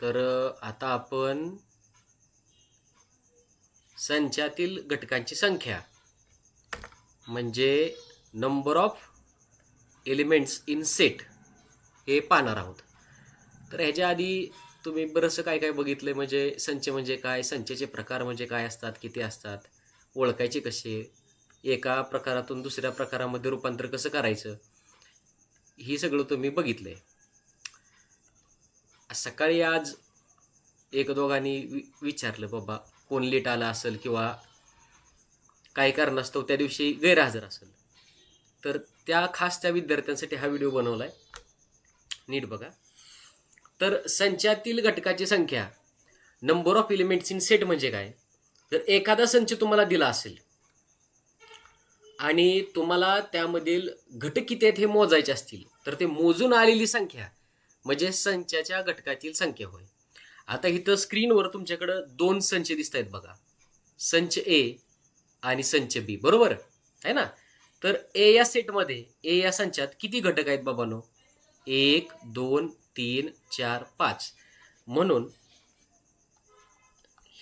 तर आता आपण संचातील घटकांची संख्या म्हणजे number of elements in set हे पाहणार आहोत. तर ह्याच्या आधी तुम्ही बरंचसं काय काय बघितलं म्हणजे संच म्हणजे काय संचचे प्रकार म्हणजे काय असतात किती असतात ओळखायचे कसे एका प्रकारातून दुसऱ्या प्रकारामध्ये रूपांतर कसं करायचं ही सगळं तुम्ही बघितलं आहे सकाळी आज एक दोघांनी वि विचारलं बाबा कोण लेट आला असेल किंवा काही कारणास्तव त्या दिवशी गैरहजर असेल. तर त्या खास त्या विद्यार्थ्यांसाठी हा व्हिडिओ बनवला आहे नीट बघा. तर संचातील घटकाची संख्या number of elements in set म्हणजे काय? जर एखादा संच तुम्हाला दिला असेल आणि तुम्हाला त्यामधील घटक किती आहेत हे मोजायचे असतील तर ते मोजून आलेली संख्या म्हणजे संचाच्या घटकातील संख्या होय. आता इथं स्क्रीनवर तुमच्याकडं दोन संच दिसत आहेत बघा. संच ए आणि संच बी बरोबर? आहे ना? तर ए या सेटमध्ये ए या संचात किती घटक आहेत बाबांनो? एक दोन तीन चार पाच. म्हणून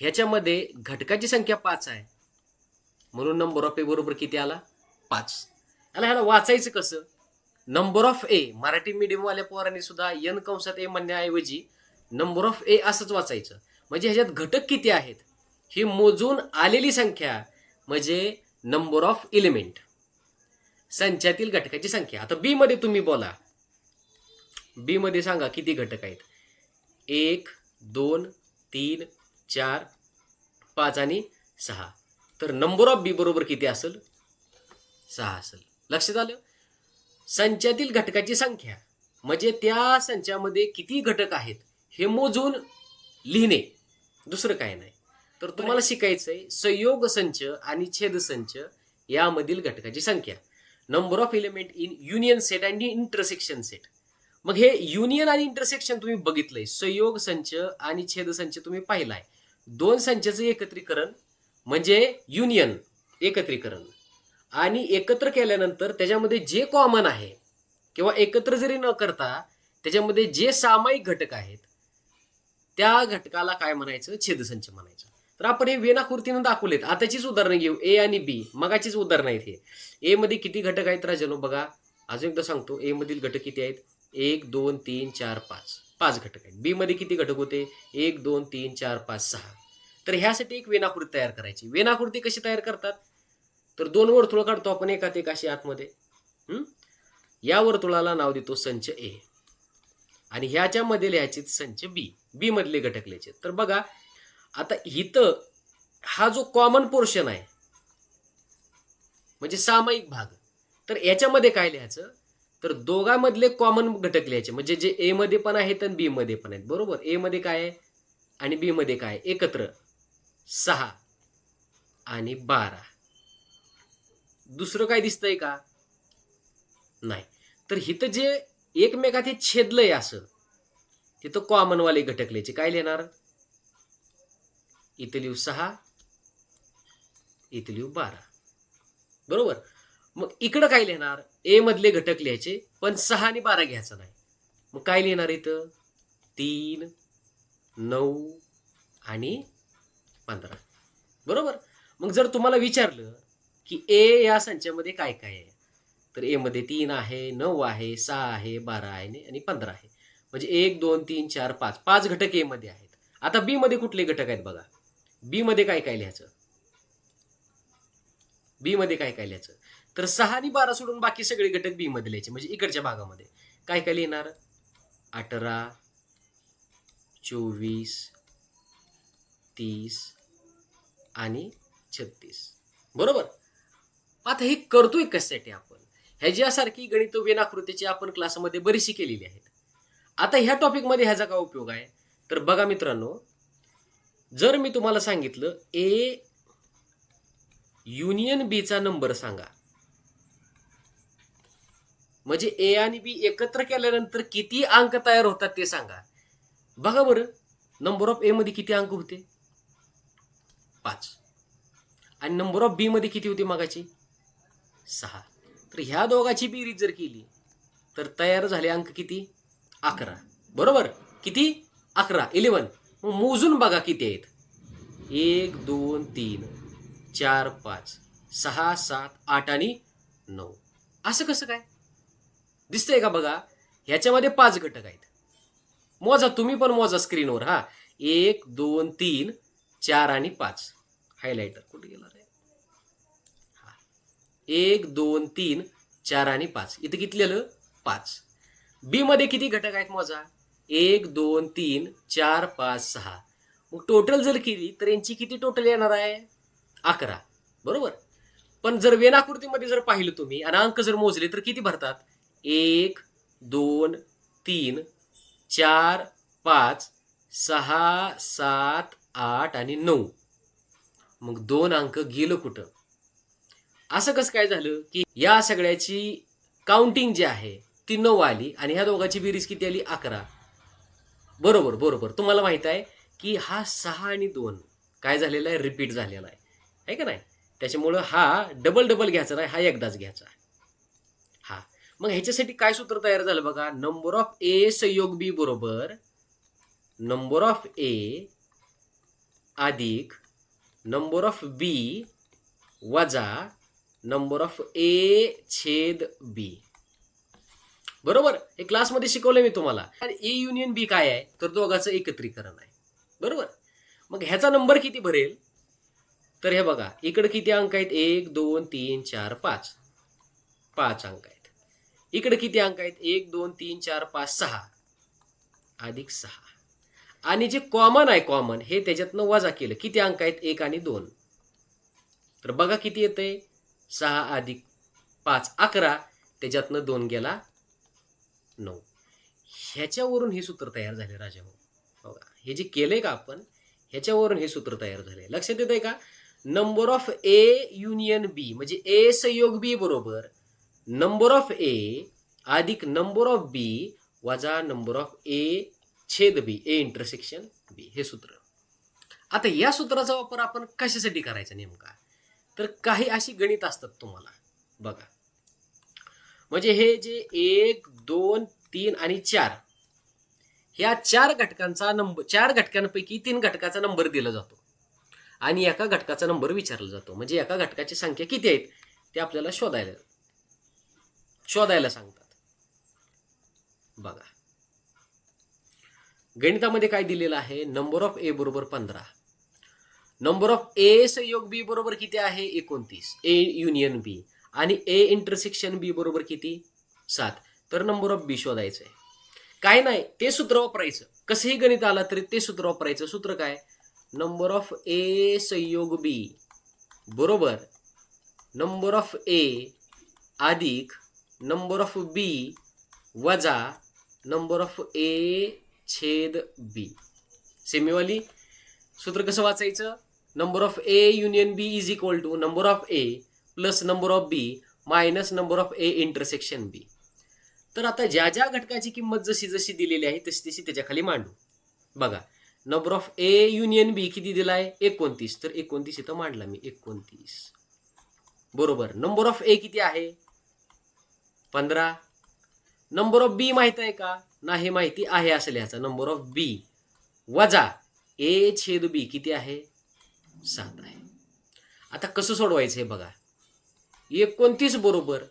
ह्याच्यामध्ये घटकाची संख्या पाच आहे. म्हणून नंबर ऑफ ए बरोबर किती आला? पाच. आला ह्याला वाचायचं कसं? नंबर ऑफ ए मराठी मीडियमवाल्या पोरांनी सुद्धा एन कंसात ए म्हणण्याऐवजी नंबर ऑफ ए असंच वाचायचं. म्हणजे ह्याच्यात घटक किती आहेत? ही मोजून आलेली संख्या म्हणजे नंबर ऑफ इलिमेंट संचातील घटकाची संख्या. आता बी मध्ये तुम्ही बोला. बी मध्ये सांगा किती घटक आहेत? एक दोन तीन चार पाच आणि सहा. तर नंबर ऑफ बी बरोबर किती असेल? सहा असेल. लक्षात आलं? संचातील घटकाची संख्या. म्हणजे त्या संचामध्ये किती घटक आहेत हे मोजून लिहिणे. दुसरं काय नाही. तर तुम्हाला शिकायचंय संयोग संच आणि छेद संच यामधील घटकाची संख्या. Number of element in union set आणि इंटरसेक्शन सेट मग हे युनियन आणि इंटरसेक्शन तुम्ही बघितलंय. संयोग संच आणि छेद संच तुम्ही पाहिलाय. दोन संचाचं एकत्रीकरण म्हणजे युनियन एकत्रीकरण. आणि एकत्र केल्यानंतर त्याच्यामध्ये जे कॉमन आहे किंवा एकत्र जरी न करता त्याच्यामध्ये जे सामायिक घटक आहेत त्या घटकाला काय म्हणायचं? छेदसंच म्हणायचं. तर आपण हे वेनाकृतीनं दाखवलेत. आताचीच उदाहरणं घेऊ. ए आणि बी मगाचीच उदाहरणं आहेत हे. ए मध्ये किती घटक आहेत राजनो? बघा. अजून एकदा सांगतो. ए मधील घटक किती आहेत? एक दोन तीन चार पाच. पाच घटक आहेत. बी मध्ये किती घटक होते? एक दोन तीन चार पाच सहा. तर ह्यासाठी एक वेनाकृती तयार करायची. वेनाकृती कशी तयार करतात? तर दोन वर्तुळ काढतो आपण एकात एक अशी आतमध्ये. या वर्तुळाला नाव देतो संच ए. आणि ह्याच्यामध्ये लिहायचे संच बी. बी मधले घटक लिहायचे तर बघा आता इथं हा जो कॉमन पोर्शन आहे म्हणजे सामायिक भाग तर याच्यामध्ये काय लिहायचं? तर दोघांमधले कॉमन घटक लिहायचे. म्हणजे जे ए मध्ये पण आहेत आणि बी मध्ये पण आहेत. बरोबर? ए मध्ये काय आहे? आणि बी मध्ये काय आहे? एकत्र. सहा आणि बारा. दुसरं काय दिसतंय का? नाही. तर इथं जे एकमेकात हे छेदलंय असं तिथं कॉमनवाले घटक लिहायचे काय लिहिणार? इथं लिहू सहा इथं लिहू बारा. बरोबर? मग इकडं काय लिहिणार? ए मधले घटक लिहायचे पण सहा आणि बारा घ्यायचं नाही. मग काय लिहिणार इथं? तीन नऊ आणि पंधरा. बरोबर? मग जर तुम्हाला विचारलं की ए या संचामध्ये काय काय आहे? तर ए मध्ये तीन आहे नऊ आहे सहा आहे बारा आहे आणि पंधरा आहे. म्हणजे एक दोन तीन चार पाच. पाच घटक ए मध्ये आहेत. आता बी मध्ये कुठले घटक आहेत बघा? बी मध्ये काय काय लिहायचं? बी मध्ये काय काय लिहायचं? तर सहा आणि बारा सोडून बाकी सगळे घटक बी मध्ये लिहायचे. म्हणजे इकडच्या भागामध्ये. काय काय लिहिणार? अठरा चोवीस तीस आणि छत्तीस. बरोबर? आता हे करतोय कशासाठी आपण? ह्याच्यासारखी गणित वेनाकृतीची आपण क्लासमध्ये बरीचशी केलेली आहेत. आता ह्या टॉपिकमध्ये ह्याचा काय उपयोग आहे? तर बघा मित्रांनो जर मी तुम्हाला सांगितलं ए युनियन बीचा नंबर सांगा. म्हणजे ए आणि बी एकत्र केल्यानंतर किती अंक तयार होतात ते सांगा. बघा बरं नंबर ऑफ ए मध्ये किती अंक होते? पाच. आणि नंबर ऑफ बी मध्ये किती होती मागाची? सहा. तर ह्या दोघाची बेरीज जर केली तर तयार झाले अंक किती? अकरा. बरोबर? किती? अकरा. इलेवन मग मोजून बघा किती आहेत. एक दोन तीन चार पाच सहा सात आठ आणि नऊ. असं कसं काय? दिसतंय का बघा? ह्याच्यामध्ये पाच घटक आहेत. मोजा तुम्ही पण मोजा स्क्रीनवर हा. एक दोन तीन चार आणि पाच. हायलायटर कुठे गेला रे? एक दोन तीन चार आणि पाच. इथं किती आलं पाच. बी मध्ये किती घटक आहेत मोजा? एक दोन तीन चार पाच सहा. मग टोटल जर केली तर यांची किती टोटल येणार आहे? अकरा. बरोबर? पण जर वेनाकृतीमध्ये जर पाहिलं तुम्ही आणि अंक जर मोजले तर किती भरतात? एक दोन तीन चार पाच सहा सात आठ आणि नऊ. मग दोन अंक गेलं कुठं? असं कसं काय झालं की या सगळ्याची काउंटिंग जी आहे ती नऊ आली आणि ह्या दोघांची बेरीज किती आली? अकरा. बरोबर बरोबर. तुम्हाला माहीत आहे की हा सहा आणि दोन काय झालेला आहे? रिपीट झालेला आहे. आहे का नाही? त्याच्यामुळं हा डबल डबल घ्यायचा नाही हा एकदाच घ्यायचा हा. मग ह्याच्यासाठी काय सूत्र तयार झालं बघा? नंबर ऑफ ए संयोग बी बरोबर. नंबर ऑफ ए अधिक नंबर ऑफ बी वजा नंबर ऑफ ए छेद बी. बरोबर? हे क्लासमध्ये शिकवलं मी तुम्हाला. आणि ए युनियन बी काय आहे? तर दोघांचं एकत्रीकरण आहे. बरोबर? मग ह्याचा नंबर किती भरेल? तर हे बघा इकडे किती अंक आहेत? एक दोन तीन चार पाच. पाच अंक आहेत. इकडे किती अंक आहेत? एक दोन तीन चार पाच सहा. अधिक सहा. आणि जे कॉमन आहे कॉमन हे त्याच्यातनं वजा केलं. किती अंक आहेत? एक आणि दोन. तर बघा किती येतंय? सहा अधिक पाच अकरा त्याच्यातनं दोन गेला नऊ. ह्याच्यावरून हे सूत्र तयार झाले राजा भाऊ. हो बघा हे जे केलंय का आपण ह्याच्यावरून हे सूत्र तयार झाले. लक्षात येत आहे का? Number of A union B म्हणजे ए संयोग बी बरोबर नंबर ऑफ ए अधिक नंबर ऑफ बी वजा नंबर ऑफ ए छेद बी ए इंटरसेक्शन बी हे सूत्र. आता या सूत्राचा वापर आपण कशासाठी करायचा नेमका? तर काही अशी गणित असतात तुम्हाला. बघा. म्हणजे हे जे एक दोन तीन आणि चार ह्या चार घटकांचा नंबर चार घटकांपैकी तीन घटकाचा नंबर दिला जातो. आणि एका घटकाचा नंबर विचारला जातो. म्हणजे एका घटकाची संख्या किती आहेत? ते आपल्याला शोधायला शोधायला सांगतात. बघा. गणितामध्ये काय दिलेलं आहे? नंबर ऑफ ए बरोबर पंधरा. नंबर ऑफ ए संयोग बी बरोबर किती आहे? एकोणतीस. ए युनियन बी आणि ए इंटरसेक्शन बी बरोबर किती? सात. तर नंबर ऑफ बी शोधायचं आहे. काय नाही ते सूत्र वापरायचं. कसंही गणित आलं तरी ते सूत्र वापरायचं. सूत्र काय? नंबर ऑफ ए संयोग बी बरोबर नंबर ऑफ ए अधिक नंबर ऑफ बी वजा नंबर ऑफ ए छेद बी. सेमीवाली सूत्र कसं वाचायचं? Number of A union B is equal to number of A plus number of B minus number of A intersection B. तर आता ज्या ज्या घटकाची किंमत जशी जशी दिलेली आहे तशी तशी त्याच्याखाली मांडू. बघा number of A union B किती दिलाय? एकोणतीस. तर एकोणतीस इथं मांडला मी एकोणतीस. बरोबर. नंबर ऑफ ए किती आहे? पंधरा. नंबर ऑफ बी माहीत आहे का? नाही माहिती आहे असं लिहायचं. नंबर ऑफ बी वजा ए छेद बी किती आहे? सात आहे. आता कसं सोडवायचं हे बघा. एकोणतीस बरोबर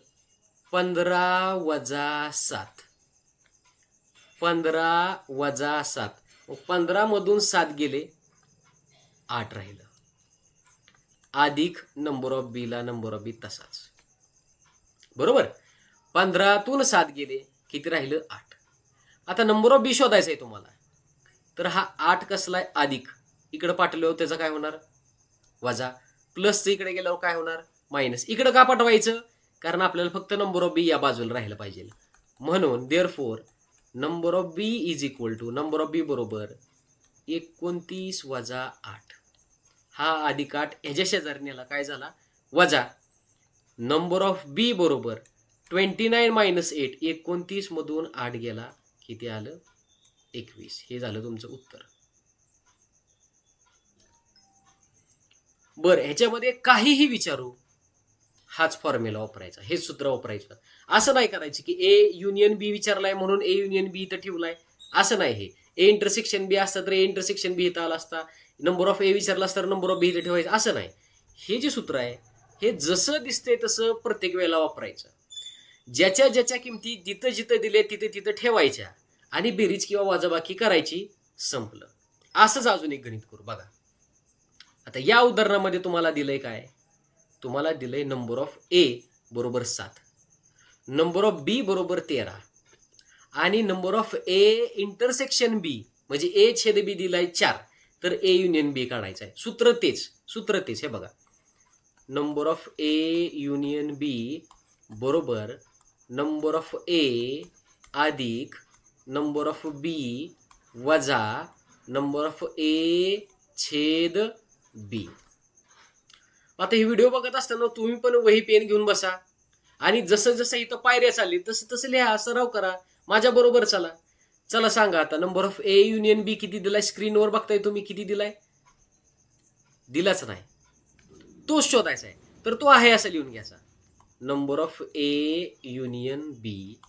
पंधरा वजा सात. पंधरा वजा सात. पंधरामधून सात गेले आठ राहिलं. अधिक नंबर ऑफ बीला नंबर ऑफ बी तसाच. बरोबर? पंधरातून सात गेले किती राहिलं? आठ. आता नंबर ऑफ बी शोधायचा आहे तुम्हाला. तर हा आठ कसलाय अधिक. इकडं पाठवल्यावर त्याचा काय होणार? वजा. प्लसचं इकडे गेल्यावर काय होणार? मायनस इकडं का पाठवायचं कारण आपल्याला फक्त नंबर ऑफ बी या बाजूला राहायला पाहिजे. म्हणून therefore number of B is equal to number of B बरोबर एकोणतीस वजा आठ. हा अधिक आठ ह्याच्या शेजारीला काय झाला? वजा नंबर ऑफ बी बरोबर ट्वेंटी नाईन मायनस एट एकोणतीसमधून आठ गेला. किती आलं? एकवीस. हे झालं तुमचं उत्तर. बरं ह्याच्यामध्ये काहीही विचारू हाच फॉर्म्युला वापरायचा हेच सूत्र वापरायचं. असं नाही करायचं की ए युनियन बी विचारलाय म्हणून ए युनियन बी इथं ठेवलाय. असं नाही हे. ए इंटरसेक्शन बी असता तर ए इंटरसेक्शन बी इथं आला असता. नंबर ऑफ ए विचारला असता तर नंबर ऑफ बी इथं ठेवायचं. असं नाही. हे जे सूत्र आहे हे जसं दिसतंय तसं प्रत्येक वेळेला वापरायचं. ज्याच्या ज्याच्या किमती जिथं जिथं दिले तिथे तिथं ठेवायच्या आणि बेरीज किंवा वाजाबाकी करायची संपलं. असंच अजून एक गणित करू. बघा. आता या उदाहरणामध्ये तुम्हाला दिलंय काय? तुम्हाला दिलंय नंबर ऑफ ए बरोबर सात. नंबर ऑफ बी बरोबर तेरा. आणि number of A intersection B म्हणजे ए छेद बी दिलाय चार. तर ए युनियन बी काढायचं आहे. सूत्र तेच सूत्र तेच. हे बघा. Number of A union B बरोबर नंबर ऑफ ए अधिक नंबर ऑफ बी वजा नंबर ऑफ ए छेद बी आता ही व्हिडिओ बघत असताना तुम्ही पण वही पेन घेऊन बसा. आणि जसं जसं इथं पायऱ्या चालली तसं तसं लिहा सराव करा. माझ्या बरोबर चला. चला सांगा आता number of A union B किती दिलाय? स्क्रीनवर बघताय तुम्ही किती दिलाय? दिलाच नाही. तोच शोधायचा आहे. तर तो आहे असं लिहून घ्यायचा. Number of A union B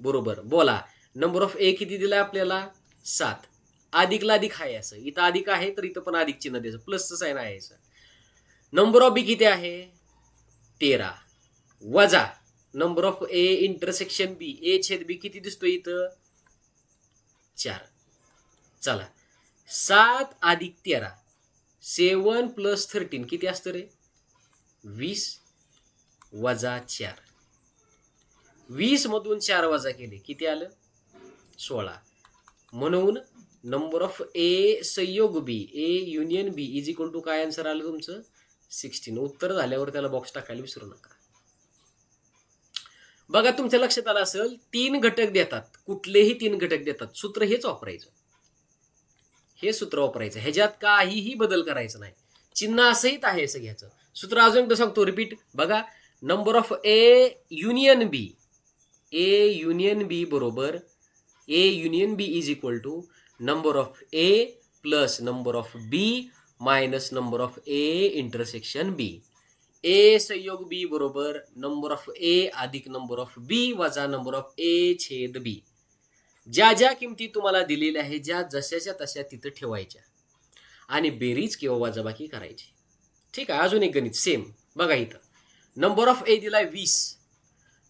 बरोबर. बोला. नंबर ऑफ ए किती दिलाय आपल्याला? सात. अधिकला अधिक आहे असं. इथं अधिक आहे तर इथं पण अधिक चिन्ह द्यायचं प्लसचं साईन आहे असं. नंबर ऑफ बी किती आहे. तेरा. वजा. Number of A intersection B A छेद बी किती दिसतो इथं? चार. चला. सात अधिक तेरा. सेवन प्लस थर्टीन किती असतं रे? वीस. वजा चार. वीसमधून चार वजा केले. किती आलं? सोळा. म्हणून नंबर ऑफ ए संयोग B. A union B. Is equal to काय आन्सर आलं तुमचं? सिक्स्टीन उत्तर झाल्यावर त्याला बॉक्स टाकायला विसरू नका. बघा तुमच्या लक्षात आलं असेल तीन घटक देतात. कुठलेही तीन घटक देतात. सूत्र हेच वापरायचं. हे सूत्र वापरायचं. ह्याच्यात काहीही बदल करायचं नाही. चिन्ह असंही आहे असं घ्यायचं. सूत्र अजून एकदा सांगतो रिपीट बघा number of A union B A union B बरोबर A union B is equal to number of A plus number of B minus number of A intersection B. A संयोग बी बरोबर नंबर ऑफ ए अधिक number of बी वजा number of A छेद बी. ज्या ज्या किमती तुम्हाला दिलेल्या आहेत ज्या जशाच्या तशा तिथं ठेवायच्या. आणि बेरीज किंवा वजाबाकी करायची. ठीक आहे अजून एक गणित सेम बघा इथं. नंबर ऑफ ए दिलाय वीस.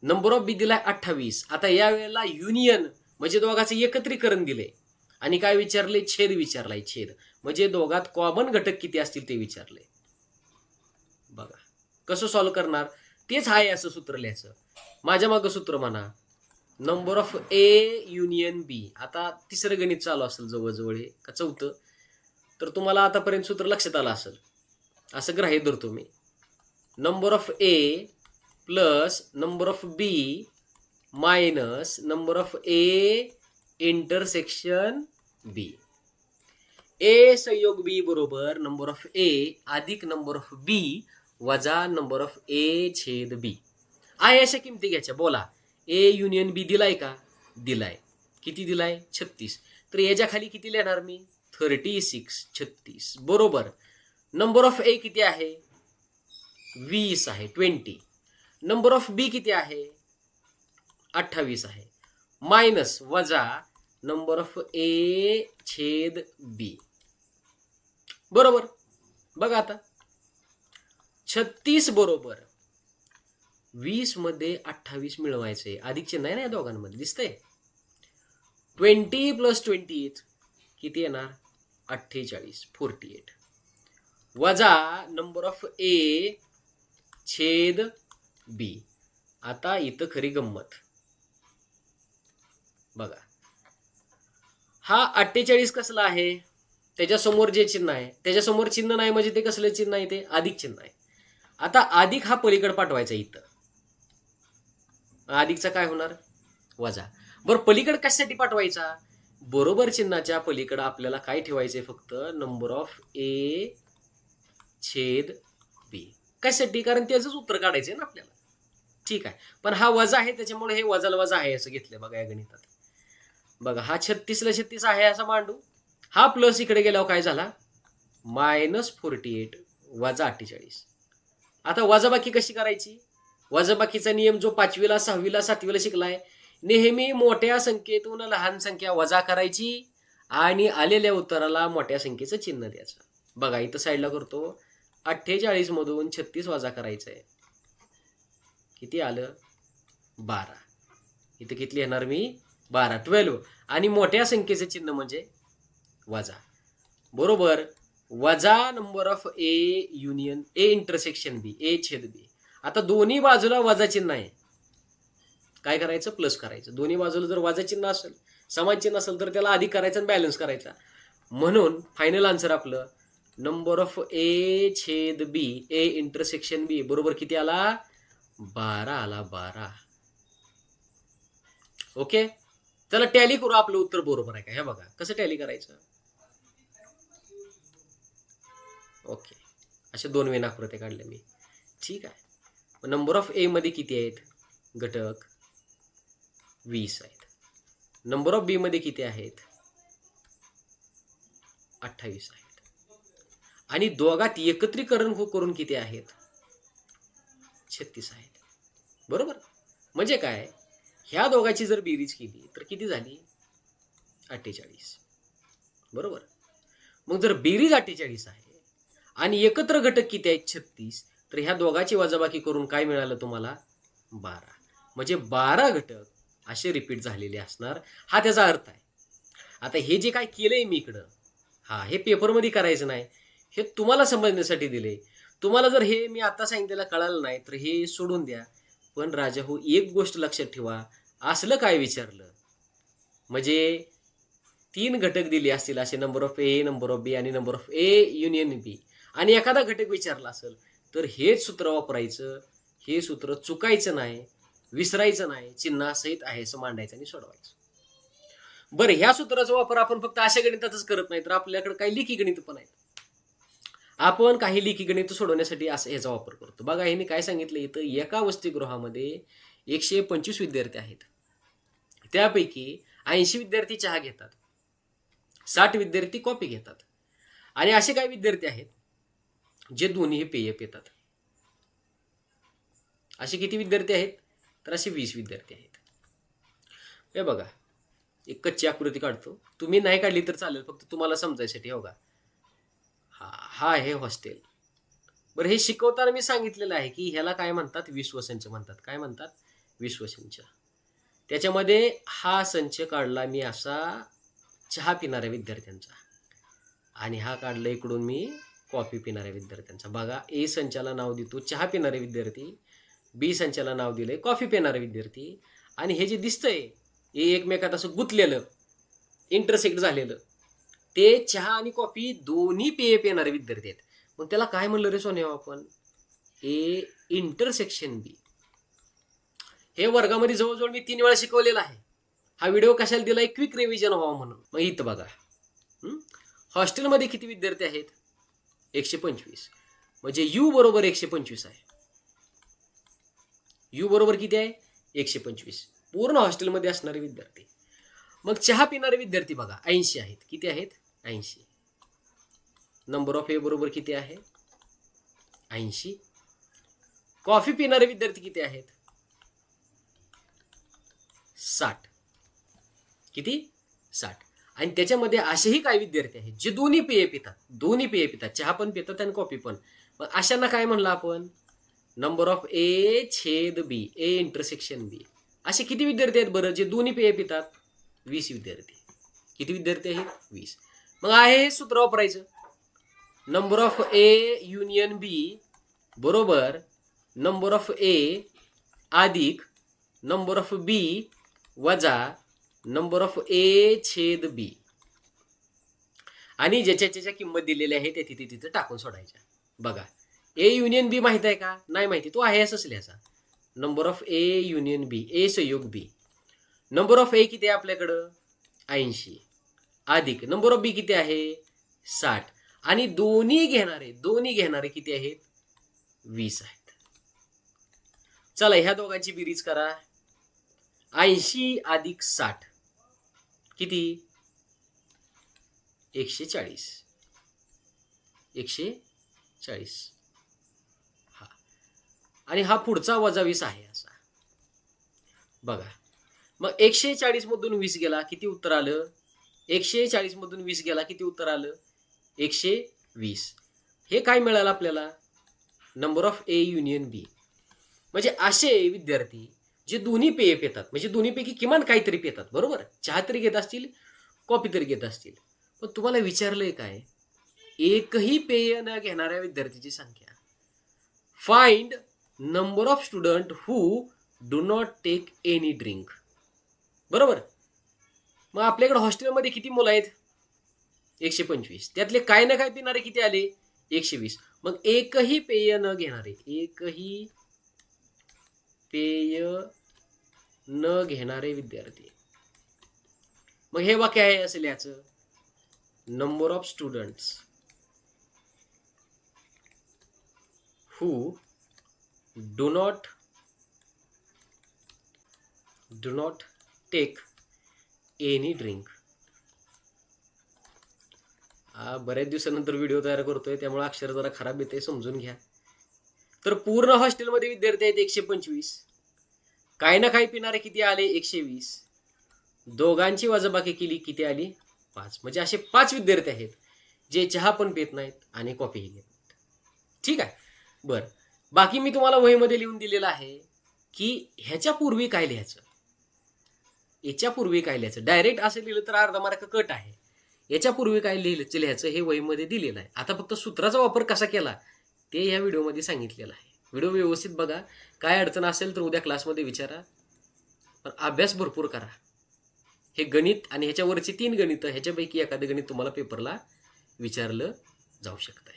नंबर ऑफ बी दिलाय अठ्ठावीस. आता या वेळेला युनियन म्हणजे दोघांचं एकत्रीकरण दिले आणि काय विचारले? छेद विचारलाय छेद. म्हणजे दोघात कॉमन घटक किती असतील ते विचारले. बघा. कसं सॉल्व्ह करणार? तेच आहे असं सूत्र लिहायचं. माझ्या मागं सूत्र म्हणा. Number of A union B आता तिसरं गणित चालू असेल जवळजवळ हे का चौथं? तर तुम्हाला आतापर्यंत सूत्र लक्षात आलं असेल. असं ग्राह्य धरतो मी. Number of A plus number of B minus number of A intersection B. A संयोग बी बरोबर नंबर ऑफ ए अधिक नंबर ऑफ बी वजा नंबर ऑफ ए छेद बी आहे अशा किमती घ्यायच्या. बोला. ए युनियन बी दिलाय का? दिलाय. किती दिलाय? छत्तीस. तर याच्या खाली किती लिहिणार मी? थर्टी सिक्स छत्तीस. बरोबर. नंबर ऑफ ए किती आहे? वीस आहे. ट्वेंटी नंबर ऑफ बी किती आहे? अठ्ठावीस आहे. मायनस वजा नंबर ऑफ ए छेद बी. बरोबर? बघा आता. छत्तीस बरोबर. वीसमध्ये अठ्ठावीस मिळवायचे. अधिक चिन्ह आहे ना या दोघांमध्ये. दिसतंय? ट्वेंटी प्लस ट्वेंटी एट किती येणार? अठ्ठेचाळीस. फोर्टी एट वजा नंबर ऑफ ए छेद बी. आता इथं खरी गंमत. बघा. हा अठ्ठेचाळीस कसला आहे? त्याच्यासमोर जे चिन्ह आहे त्याच्यासमोर चिन्ह नाही म्हणजे ते कसलं चिन्ह आहे ते? अधिक चिन्ह आहे. आता अधिक हा पलीकड पाठवायचा इथं. अधिकचा काय होणार? वजा. बरं पलीकड कशासाठी पाठवायचा? बरोबर चिन्हाच्या पलीकडे आपल्याला काय ठेवायचंय फक्त? नंबर ऑफ ए छेद बी कशासाठी? कारण त्याचंच उत्तर काढायचंय ना आपल्याला. ठीक आहे. पण हा वजा आहे त्याच्यामुळे हे वजाल वजा आहे असं घेतलंय बघा या गणितात. बघा हा छत्तीसला छत्तीस आहे असं मांडू. हा प्लस इकडे गेल्यावर काय झाला? मायनस फोर्टी एट वजा अठ्ठेचाळीस. आता वजाबाकी कशी करायची? वजाबाकीचा नियम जो पाचवीला सहावीला सातवीला शिकलाय नेहमी मोठ्या संख्येतून लहान संख्या वजा करायची आणि आलेल्या उत्तराला मोठ्या संख्येचं चिन्ह द्यायचं. बघा इथं साईडला करतो. अठ्ठेचाळीस मधून छत्तीस वजा करायचं आहे किती आलं? बारा. इथं किती येणार मी? बारा ट्वेल्व आणि मोठ्या संख्येचं चिन्ह म्हणजे वजा. बरोबर? वजा number of A union A intersection B A छेद बी आता दोन्ही बाजूला वजा चिन्ह आहे. काय करायचं? प्लस करायचं. दोन्ही बाजूला जर वजा चिन्ह असेल समान चिन्ह असेल तर त्याला अधिक करायचं आणि बॅलन्स करायचा. म्हणून फायनल आन्सर आपलं नंबर ऑफ ए छेद बी ए इंटरसेक्शन बी बरोबर किती आला? बारा आला बारा. ओके त्याला टॅली करू आपलं उत्तर बरोबर आहे का? हे बघा कसं टॅली करायचं? ओके. अशा दोन वेन आकृत्या काढल्या मी. ठीक आहे. नंबर ऑफ ए मध्ये किती आहेत? घटक वीस आहेत. नंबर ऑफ बी मध्ये किती आहेत? अठ्ठावीस आहेत. आणि दोघात एकत्रीकरण हो- करून किती आहेत? छत्तीस आहेत. बरोबर? म्हणजे काय? ह्या दोघाची जर बेरीज केली तर किती झाली? अठ्ठेचाळीस. बरोबर? मग जर बेरीज अठ्ठेचाळीस आहे आणि एकत्र घटक किती आहेत? छत्तीस. तर ह्या दोघाची वजाबाकी करून काय मिळालं तुम्हाला? बारा. म्हणजे बारा घटक असे रिपीट झालेले असणार. हा त्याचा अर्थ आहे. आता हे जे काय केलंय मी इकडं हा हे पेपरमध्ये करायचं नाही. हे तुम्हाला समजण्यासाठी दिले तुम्हाला जर हे मी आता सांगितलेलं कळालं नाही तर हे सोडून द्या. पण राजा हो एक गोष्ट लक्षात ठेवा. असलं काय विचारलं? म्हणजे तीन घटक दिले असतील असे number of A number of B आणि number of A union B आणि एखादा घटक विचारला असेल तर हेच सूत्र वापरायचं. हे सूत्र चुकायचं नाही विसरायचं नाही चिन्हासहित आहे असं मांडायचं आणि सोडवायचं. बरं ह्या सूत्राचा वापर आपण फक्त अशा गणितातच करत नाही तर आपल्याकडे काही लिखी गणित पण आहेत. आपण काही लेखी गणित सोडवण्यासाठी असं ह्याचा वापर करतो. बघा ह्यांनी काय सांगितलं? इथं एका वसतिगृहामध्ये एकशे पंचवीस विद्यार्थी आहेत. त्यापैकी ऐंशी विद्यार्थी चहा घेतात. साठ विद्यार्थी कॉपी घेतात. आणि असे काही विद्यार्थी आहेत जे दोन्ही पेय पितात असे किती विद्यार्थी आहेत? तर असे वीस विद्यार्थी आहेत. हे बघा एक कच्ची आकृती काढतो. तुम्ही नाही काढली तर चालेल फक्त तुम्हाला समजायसाठी हो का? हा हा आहे हॉस्टेल बरं हे शिकवताना मी सांगितलेलं आहे की ह्याला काय म्हणतात? विश्वसंच म्हणतात. काय म्हणतात? विश्वसंच. त्याच्यामध्ये हा संच काढला मी असा चहा पिणाऱ्या विद्यार्थ्यांचा. आणि हा काढला इकडून मी कॉफी पिणाऱ्या विद्यार्थ्यांचा. बघा ए संचाला नाव देतो चहा पिणारे विद्यार्थी. बी संचाला नाव दिले कॉफी पिणारे विद्यार्थी. आणि हे जे दिसतंय हे एकमेकात असं गुंतलेलं इंटरसेक्ट झालेलं. ते चहा आणि कॉफी दोन्ही पेय पिणारे विद्यार्थी आहेत. मग त्याला काय म्हणलं रे सोन्या आपण? ए इंटरसेक्शन बी हे वर्गामध्ये जवळजवळ मी तीन वेळा शिकवलेला आहे. हा व्हिडिओ कशाला दिलाय? क्विक रिव्हिजन व्हावं म्हणून. मग इथं बघा. हॉस्टेलमध्ये किती विद्यार्थी आहेत? एकशे पंचवीस. म्हणजे यू बरोबर एकशे पंचवीस आहे. यू बरोबर किती आहे? एकशे पंचवीस. पूर्ण हॉस्टेलमध्ये असणारे विद्यार्थी. मग चहा पिणारे विद्यार्थी बघा. ऐंशी आहेत. किती आहेत? ऐंशी. नंबर ऑफ ए बरोबर किती आहे? ऐंशी. कॉफी पिणारे विद्यार्थी किती आहेत? साठ. किती? साठ. आणि त्याच्यामध्ये असेही काही विद्यार्थी आहेत जे दोन्ही पेय पितात. दोन्ही पेय पितात. चहा पण पितात आणि कॉफी पण. मग अशांना काय म्हणलं आपण? नंबर ऑफ ए छेद बी ए इंटरसेक्शन बी असे किती विद्यार्थी आहेत बरं जे दोन्ही पेय पितात? वीस विद्यार्थी. किती विद्यार्थी आहेत? वीस. मग आहे हे सूत्र वापरायचं. Number of A union B बरोबर. नंबर ऑफ ए अधिक. नंबर ऑफ बी वजा. नंबर ऑफ ए छेद बी आणि ज्याच्या ज्याच्या किंमत दिलेली आहे त्या तिथे तिथे टाकून सोडायच्या. बघा. ए युनियन बी माहीत आहे का? नाही माहिती. तो आहे असंच लिहायचा number of A union B A संयोग बी नंबर ऑफ ए किती आहे आपल्याकडं? ऐंशी. अधिक. नंबर ऑफ बी किती आहे? साठ. आणि दोन्ही घेणारे दोन्ही घेणारे किती आहेत? वीस आहेत. चला ह्या दोघांची बिरीज करा. ऐंशी अधिक साठ. किती? एकशे चाळीस. एकशे चाळीस. हा. आणि हा पुढचा वजा वीस आहे असा. बघा. मग एकशे चाळीस मधून वीस गेला किती उत्तर आलं? एकशे चाळीसमधून वीस गेला किती उत्तर आलं? एकशे वीस हे काय मिळालं आपल्याला? Number of A union B म्हणजे असे विद्यार्थी जे दोन्ही पेय पेतात म्हणजे दोन्हीपैकी किमान काहीतरी पेतात बरोबर? चहा तरी घेत असतील कॉफी तरी घेत असतील. पण तुम्हाला विचारलंय काय? एकही पेय न घेणाऱ्या विद्यार्थ्यांची संख्या. Find number of student who do not take any drink बरोबर? मग आपल्याकडे हॉस्टेलमध्ये किती मुलं आहेत? एकशे पंचवीस. त्यातले काय ना काय पिणारे किती आले? एकशे वीस. मग एकही पेय न घेणारे एकही पेय न घेणारे विद्यार्थी. मग हे वाक्य आहे असेल याचं number of students who do not do not take any drink हा बऱ्याच दिवसानंतर व्हिडिओ तयार करतोय त्यामुळे अक्षर जरा खराब येते समजून घ्या. तर पूर्ण हॉस्टेलमध्ये विद्यार्थी आहेत एकशे पंचवीस. काय ना काही पिणारे किती आले? एकशे वीस. दोघांची वजाबाकी केली किती आली? पाच. म्हणजे असे पाच विद्यार्थी आहेत जे चहा पण पित नाहीत आणि कॉफीही घेत नाहीत. ठीक आहे? बरं. बाकी मी तुम्हाला वहीमध्ये लिहून दिलेलं आहे की ह्याच्या पूर्वी काय लिहायचं? याच्यापूर्वी काय लिहायचं? डायरेक्ट असं लिहिलं तर अर्धा मार्क कट आहे. याच्यापूर्वी काय लिहिलं लिहायचं हे वहीमध्ये दिलेलं आहे. आता फक्त सूत्राचा वापर कसा केला? ते या व्हिडिओमध्ये सांगितलेलं आहे. व्हिडिओ व्यवस्थित बघा. काय अडचण असेल तर उद्या क्लासमध्ये विचारा. पण अभ्यास भरपूर करा. हे गणित आणि ह्याच्यावरची तीन गणितं ह्याच्यापैकी एखादं गणित तुम्हाला पेपरला विचारलं जाऊ शकतं आहे